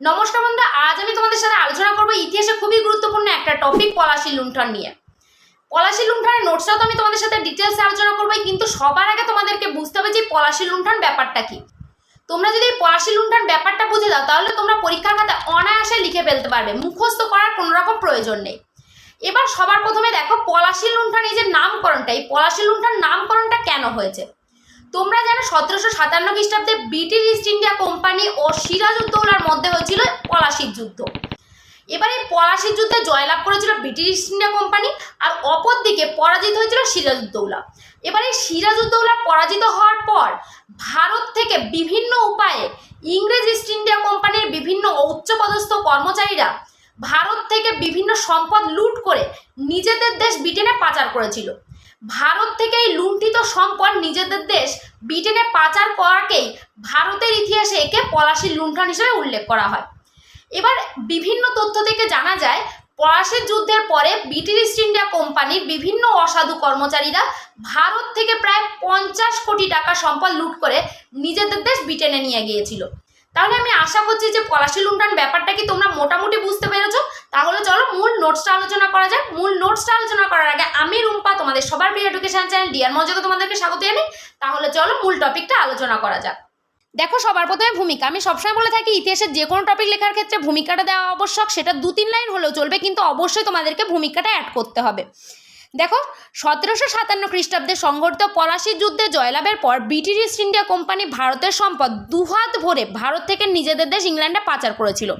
নমস্কার বন্ধুরা, আজ আমি তোমাদের সাথে আলোচনা করব ইতিহাসে খুবই গুরুত্বপূর্ণ একটা টপিক পলাশী লুণ্ঠন নিয়ে। পলাশী লুণ্ঠনের নোটসটাও তো আমি তোমাদের সাথে ডিটেলসে আলোচনা করবোই কিন্তু সবার আগে তোমাদেরকে বুঝতে হবে যে পলাশী লুণ্ঠন ব্যাপারটা কি। তোমরা যদি পলাশী লুণ্ঠন ব্যাপারটা বুঝে দাও, তাহলে তোমরা পরীক্ষার খাতায় অনায়াসে লিখে ফেলতে পারবে, মুখস্থ করার কোনো রকম প্রয়োজন নেই। এবার সবার প্রথমে দেখো পলাশী লুণ্ঠন এই যে নামকরণটা, এই পলাশী লুণ্ঠন নামকরণটা কেন হয়েছে? তোমরা জানো সতেরোশো সাতান্ন খ্রিস্টাব্দে ব্রিটিশ ইস্ট ইন্ডিয়া কোম্পানি ও সিরাজউদ্দৌলার মধ্যে হয়েছিল পলাশির যুদ্ধ। এবার এই পলাশির যুদ্ধে জয়লাভ করেছিল ব্রিটিশ ইস্ট ইন্ডিয়া কোম্পানি আর অপরদিকে পরাজিত হয়েছিল সিরাজউদ্দৌলা। এবার সিরাজউদ্দৌলা পরাজিত হওয়ার পর ভারত থেকে বিভিন্ন উপায়ে ইংরেজ ইস্ট ইন্ডিয়া কোম্পানির বিভিন্ন উচ্চপদস্থ কর্মচারীরা ভারত থেকে বিভিন্ন সম্পদ লুট করে নিজেদের দেশ ব্রিটেনে পাচার করেছিল। ভারত থেকে এই লুণ্ঠিত সম্পদ নিজেদের দেশ ব্রিটেনে পাচার করাকেই ভারতের ইতিহাসে একে পলাশির লুণ্ঠন হিসেবে উল্লেখ করা হয়। এবার বিভিন্ন তথ্য থেকে জানা যায়, পলাশির যুদ্ধের পরে ব্রিটিশ ইস্ট ইন্ডিয়া কোম্পানির বিভিন্ন অসাধু কর্মচারীরা ভারত থেকে প্রায় পঞ্চাশ কোটি টাকা সম্পদ লুট করে নিজেদের দেশ ব্রিটেনে নিয়ে গিয়েছিল। তাহলে আমি আশা করছি যে পলাশি লুণ্ঠন ব্যাপারটা কি তোমরা মোটামুটি বুঝতে পেরেছ? তাহলে চলো মূল নোটসটা আলোচনা করা যাক। মূল নোটসটা আলোচনা করার আগে আমি রুম্পা তোমাদের সবার প্রিয় এডুকেশন চ্যানেল ডিয়ার মজাকে তোমাদেরকে স্বাগত জানাই। তাহলে চলো মূল টপিকটা আলোচনা করা যাক। দেখো, সবার প্রথমে ভূমিকা। আমি সবসময় বলে থাকি, ইতিহাসের যে কোনো টপিক লেখার ক্ষেত্রে ভূমিকাটা দেওয়া আবশ্যক, সেটা দু তিন লাইন হলেও চলবে, কিন্তু অবশ্যই তোমাদেরকে ভূমিকাটা অ্যাড করতে হবে। দেখো, সতেরোশো সাতান্ন খ্রিস্টাব্দে সংঘটিত পলাশি যুদ্ধে জয়লাভের পর ব্রিটিশ ইস্ট ইন্ডিয়া কোম্পানি ভারতের সম্পদ দুহাত ভরে ভারত থেকে নিজেদের দেশ ইংল্যান্ডে পাচার করেছিল।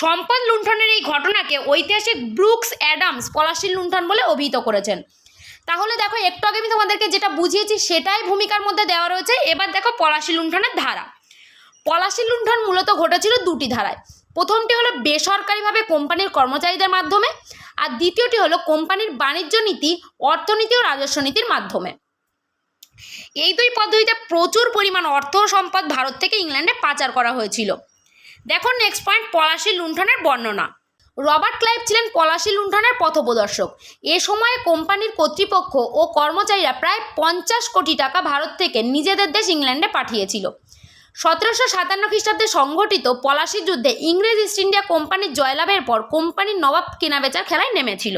সম্পদ লুণ্ঠনের এই ঘটনাকে ঐতিহাসিক ব্রুকস অ্যাডামস পলাশির লুণ্ঠন বলে অভিহিত করেছেন। তাহলে দেখো, একটু আগে আমি তোমাদেরকে যেটা বুঝিয়েছি, সেটাই ভূমিকার মধ্যে দেওয়া রয়েছে। এবার দেখো, পলাশি লুণ্ঠনের ধারা। পলাশি লুণ্ঠন মূলত ঘটেছিল দুটি ধারায়। প্রথমটি হলো বেসরকারিভাবে কোম্পানির কর্মচারীদের মাধ্যমে, আর দ্বিতীয়টি হলো কোম্পানির বাণিজ্য নীতি, অর্থনীতি ও রাজস্ব নীতির মাধ্যমে। এই দুই পদ্ধতিতে প্রচুর পরিমাণ অর্থ সম্পদ ভারত থেকে ইংল্যান্ডে পাচার করা হয়েছিল। দেখো নেক্সট পয়েন্ট পলাশি লুণ্ঠনের বর্ণনা। রবার্ট ক্লাইভ ছিলেন পলাশী লুণ্ঠনের পথপ্রদর্শক। এ সময়ে কোম্পানির কর্তৃপক্ষ ও কর্মচারীরা প্রায় পঞ্চাশ কোটি টাকা ভারত থেকে নিজেদের দেশ ইংল্যান্ডে পাঠিয়েছিল। সতেরোশো সাতান্ন খ্রিস্টাব্দে সংঘটিত পলাশি যুদ্ধে ইংরেজ ইস্ট ইন্ডিয়া কোম্পানির জয়লাভের পর কোম্পানির নবাব কেনাবেচার খেলায় নেমেছিল।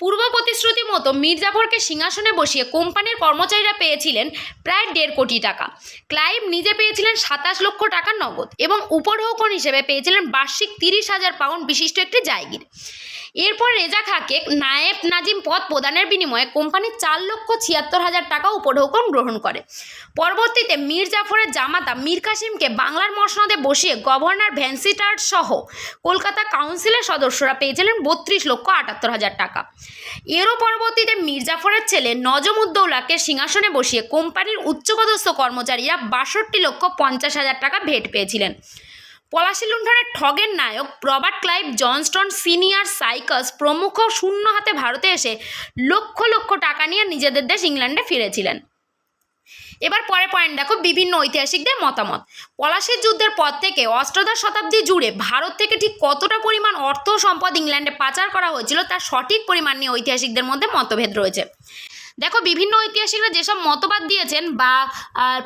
পূর্ব প্রতিশ্রুতি মতো মির্জাফরকে সিংহাসনে বসিয়ে কোম্পানির কর্মচারীরা পেয়েছিলেন প্রায় দেড় কোটি টাকা। ক্লাইভ নিজে পেয়েছিলেন সাতাশ লক্ষ টাকা নগদ এবং উপঢৌকন হিসেবে পেয়েছিলেন বার্ষিক তিরিশ হাজার পাউন্ড বিশিষ্ট একটি জায়গির। এরপর রেজা খাকে নায়েব নাজিম পদ প্রদানের বিনিময়ে কোম্পানি চার লক্ষ ছিয়াত্তর হাজার টাকা উপঢৌকন গ্রহণ করে। পরবর্তীতে মীর জাফরের জামাতা মীর কাসিমকে বাংলার মসনদে বসিয়ে গভর্নর ভ্যান্সিটার্ড সহ কলকাতা কাউন্সিলের সদস্যরা পেয়েছিলেন বত্রিশ লক্ষ আটাত্তর হাজার টাকা। এরও পরবর্তীতে মীর জাফরের ছেলে নজম উদ্দৌলাকে সিংহাসনে বসিয়ে কোম্পানির উচ্চপদস্থ কর্মচারীরা বাষট্টি লক্ষ পঞ্চাশ হাজার টাকা ভেট পেয়েছিলেন। পলাশি লুণ্ঠনের ঠগের নায়ক Robert Clive Johnstone senior Sykes প্রমুখ শূন্য হাতে ভারতে এসে লক্ষ লক্ষ টাকা নিয়ে নিজেদের দেশ ইংল্যান্ডে ফিরেছিলেন। এবার পরে পয়েন্ট দেখো বিভিন্ন ঐতিহাসিকদের মতামত। পলাশির যুদ্ধের পর থেকে অষ্টাদশ শতাব্দী জুড়ে ভারত থেকে ঠিক কতটা পরিমাণ অর্থ সম্পদ ইংল্যান্ডে পাচার করা হয়েছিল তার সঠিক পরিমাণ নিয়ে ঐতিহাসিকদের মধ্যে মতভেদ রয়েছে। দেখো, বিভিন্ন ঐতিহাসিকরা যেসব মতবাদ দিয়েছেন বা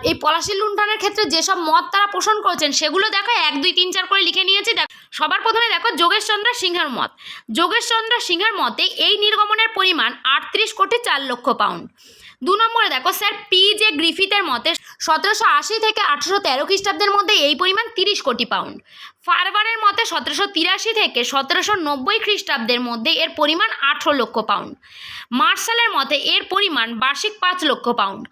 এই পলাশী লুণ্ঠনের ক্ষেত্রে যেসব মত তারা পোষণ করেছেন, সেগুলো দেখো, এক, দুই, তিন, চার করে লিখে নিয়েছি। দেখো, সবার প্রথমে দেখো, যোগেশচন্দ্র সিংহের মত। যোগেশচন্দ্র সিংহের মতে এই নির্গমনের পরিমাণ আটত্রিশ কোটি চার লক্ষ পাউন্ড। দু নম্বরে দেখো, স্যার পি জে গ্রিফিথের মতে সতেরোশো আশি থেকে আঠেরোশো তেরো খ্রিস্টাব্দের মধ্যে এই পরিমাণ তিরিশ কোটি পাউন্ড ফারবারের মতে সতেরোশো তিরাশি থেকে সতেরোশো নব্বই খ্রিস্টাব্দের মধ্যে এর পরিমাণ আঠেরো লক্ষ পাউন্ড মার্শালের মতে এর পরিমাণ বার্ষিক পাঁচ লক্ষ পাউন্ড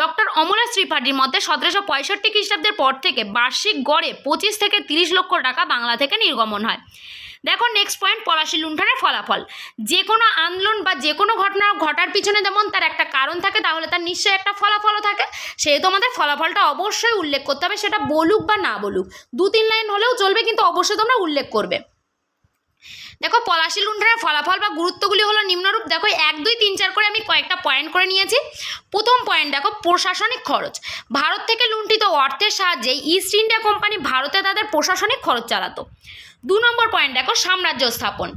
ডক্টর অমলেশ ত্রিপাঠীর মতে সতেরোশো পঁয়ষট্টি খ্রিস্টাব্দের পর থেকে বার্ষিক গড়ে পঁচিশ থেকে তিরিশ লক্ষ টাকা বাংলা থেকে নির্গমন হয়। দেখো নেক্সট পয়েন্ট পলাশি লুণ্ঠনের ফলাফল। যে কোনো আন্দোলন বা যে কোনো ঘটনা ঘটার পিছনে যেমন তার একটা কারণ থাকে, তাহলে তার নিশ্চয়ই একটা ফলাফলও থাকে। সেহেতু আমাদের ফলাফলটা অবশ্যই উল্লেখ করতে হবে, সেটা বলুক বা না বলুক। দু তিন লাইন হলেও চলবে, কিন্তু অবশ্যই তোমরা উল্লেখ করবে। দেখো পলাশি লুণ্ঠনের ফলাফল বা গুরুত্বগুলি হলো নিম্নরূপ। দেখো, এক, দুই, তিন, চার করে আমি কয়েকটা পয়েন্ট করে নিয়েছি। প্রথম পয়েন্ট দেখো, প্রশাসনিক খরচ। ভারত থেকে লুণ্ঠিত অর্থের সাহায্যে ইস্ট ইন্ডিয়া কোম্পানি ভারতে তাদের প্রশাসনিক খরচ চালাতো। দু নম্বর পয়েন্ট দেখো সাম্রাজ্য স্থাপন।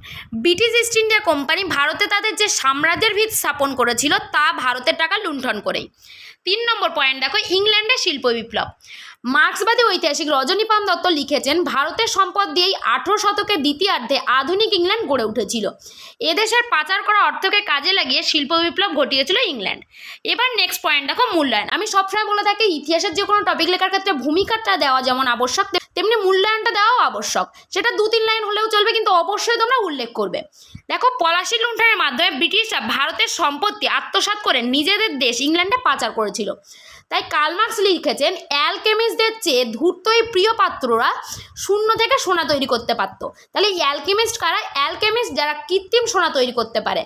ব্রিটিশ ইস্ট ইন্ডিয়া কোম্পানি ভারতে তাদের যে সাম্রাজ্যের ভিত স্থাপন করেছিল, তা ভারতের টাকা লুণ্ঠন করেই। তিন নম্বর পয়েন্ট দেখো ইংল্যান্ডের শিল্প বিপ্লব। মার্ক্সবাদী ঐতিহাসিক রজনী পাম দত্ত লিখেছেন, ভারতের সম্পদ দিয়েই আঠেরো শতকের দ্বিতীয়ার্ধে আধুনিক ইংল্যান্ড গড়ে উঠেছিল। এদেশের পাচার করা অর্থকে কাজে লাগিয়ে শিল্প বিপ্লব ঘটিয়েছিল ইংল্যান্ড। এবার নেক্সট পয়েন্ট দেখো মূল্যায়ন। আমি সবসময় বলে থাকি, ইতিহাসের যে কোনো টপিক লেখার ক্ষেত্রে ভূমিকাটা দেওয়া যেমন আবশ্যক তেমনি মূল্যায়নটা দেওয়াও আবশ্যক। সেটা দু তিন লাইন হলেও চলবে, কিন্তু অবশ্যই তোমরা উল্লেখ করবে। দেখো, পলাশি লুণ্ঠনের মাধ্যমে ব্রিটিশরা ভারতের সম্পত্তি আত্মসাৎ করে নিজেদের দেশ ইংল্যান্ডে পাচার করেছিল। তাই কালমার্কস লিখেছেন, অ্যালকেমিস্টদের চেয়ে ধূর্তই প্রিয় পাত্ররা শূন্য থেকে সোনা তৈরি করতে পারতো। তাহলে অ্যালকেমিস্ট কারা? অ্যালকেমিস্ট যারা কৃত্রিম সোনা তৈরি করতে পারে।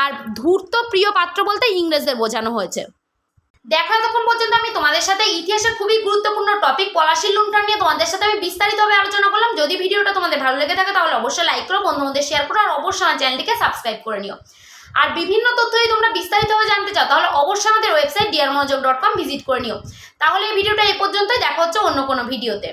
আর ধূর্ত প্রিয় পাত্র বলতে ইংরেজদের বোঝানো হয়েছে। দেখো এতক্ষণ পর্যন্ত আমি তোমাদের সাথে ইতিহাসের খুবই গুরুত্বপূর্ণ টপিক পলাশির লুণ্ঠন নিয়ে তোমাদের সাথে আমি বিস্তারিতভাবে আলোচনা করলাম। যদি ভিডিওটা তোমাদের ভালো লেগে থাকে, তাহলে অবশ্যই লাইক করো, বন্ধুদের শেয়ার করো, আর অবশ্যই আমার চ্যানেলটিকে সাবস্ক্রাইব করে নিও। আর বিভিন্ন তথ্য যদি তোমরা বিস্তারিতভাবে জানতে চাও, তাহলে অবশ্যই আমাদের website dear dot com visit করে নিও। তাহলে এই ভিডিওটা এ পর্যন্তই, দেখা হচ্ছে অন্য কোনো ভিডিওতে